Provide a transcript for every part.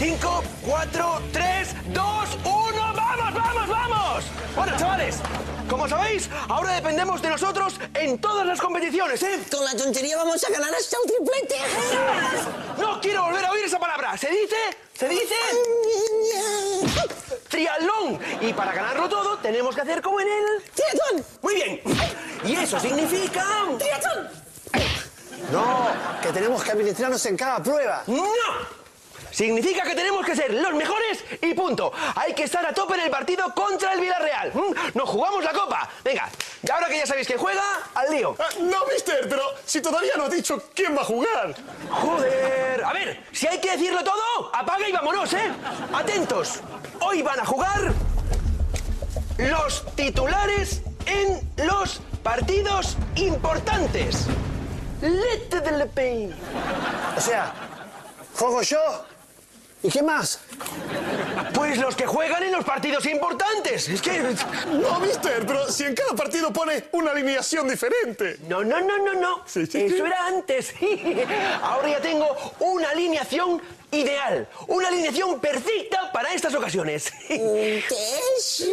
5, 4, 3, 2, 1, ¡vamos, vamos, vamos! Bueno, chavales, como sabéis, ahora dependemos de nosotros en todas las competiciones, ¿eh? Con la tontería vamos a ganar hasta un triplete. No quiero volver a oír esa palabra. ¿Se dice? ¿Se dice? Triatlón. Y para ganarlo todo tenemos que hacer como en el... ¡Triatlón! Muy bien. Y eso significa... ¡Triatlón! No, que tenemos que administrarnos en cada prueba. ¡No! Significa que tenemos que ser los mejores y punto. Hay que estar a tope en el partido contra el Villarreal. Mm, Nos jugamos la copa. Venga, y ahora que ya sabéis quién juega, al lío. Ah, no, mister, pero si todavía no ha dicho quién va a jugar. Joder. A ver, si hay que decirlo todo, apaga y vámonos, ¿eh? Atentos. Hoy van a jugar los titulares en los partidos importantes. Let the pain. O sea, juego yo. ¿Y qué más? Pues los que juegan en los partidos importantes. Es que... No, mister, pero si en cada partido pone una alineación diferente. No, no, no, no, no. Sí, sí, Eso sí. era antes. Ahora ya tengo una alineación ideal. Una alineación perfecta para estas ocasiones. ¿Qué es?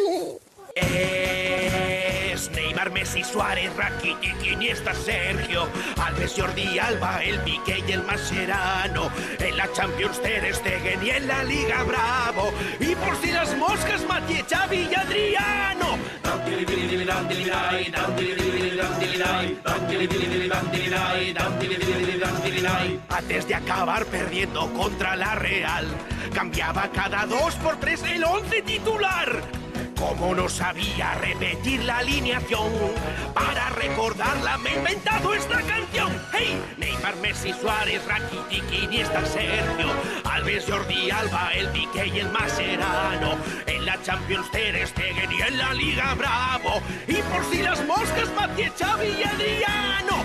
Neymar, Messi, Suárez, Rakitic, Iniesta, Sergio, Alves, Jordi, Alba, el Piqué y el Mascherano. En la Champions Ter Stegen y en la Liga Bravo. Y por si las moscas, Matié, Xavi y Adriano. Antes de acabar perdiendo contra la Real, cambiaba cada dos por tres el once titular. Como no sabía repetir la alineación, para recordarla me he inventado esta canción. ¡Hey! Neymar, Messi, Suárez, Rakitic, Iniesta, Sergio, Alves, Jordi, Alba, el Piqué y el Mascherano. En la Champions Ter Stegen y en la Liga Bravo. Y por si las moscas, Matié, Xavi y Adriano.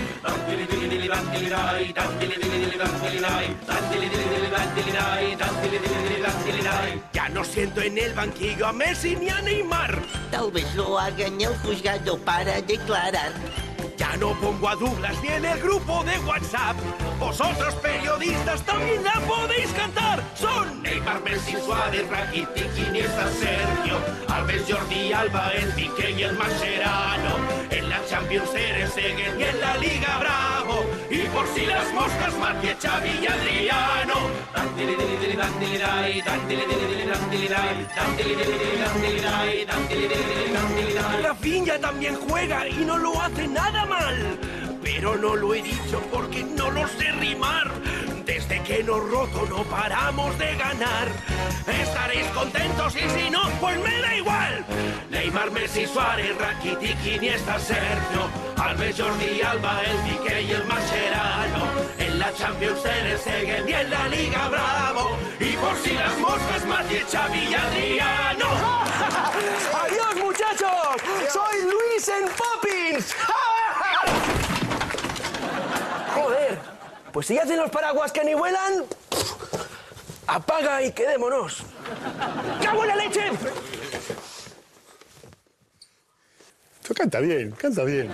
Ya no siento en el banquillo a Messi ni a Neymar. Tal vez lo hagan el juzgado para declarar. Ya no pongo a Douglas ni en el grupo de WhatsApp. Vosotros periodistas también la podéis cantar. Son Neymar, Messi, Suárez, Rakitic, Iniesta, Sergio, Alves, Jordi, Alba, el Piqué y el Mascherano. La Champions Stegen y en la Liga Bravo. Y por si las moscas, Matié, Xavi y Adriano. Rafinha también juega y no lo hace nada mal. Pero no lo he dicho porque no lo sé rimar. Desde que nos roto no paramos de ganar. Estaréis contentos y si no, pues me da igual. Neymar, Messi, Suárez, Rakitic, Iniesta, Sergio, Alves, Jordi, Alba, el Piqué y el Mascherano. En la Champions Ter Stegen y en la Liga Bravo. Y por si las moscas, Matié, Xavi y Adriano. ¡Adiós, muchachos! ¡Soy Luis en Poppins! Joder, pues si hacen los paraguas que ni vuelan, apaga y quedémonos. ¡Cago en la leche! Canta bien, canta bien.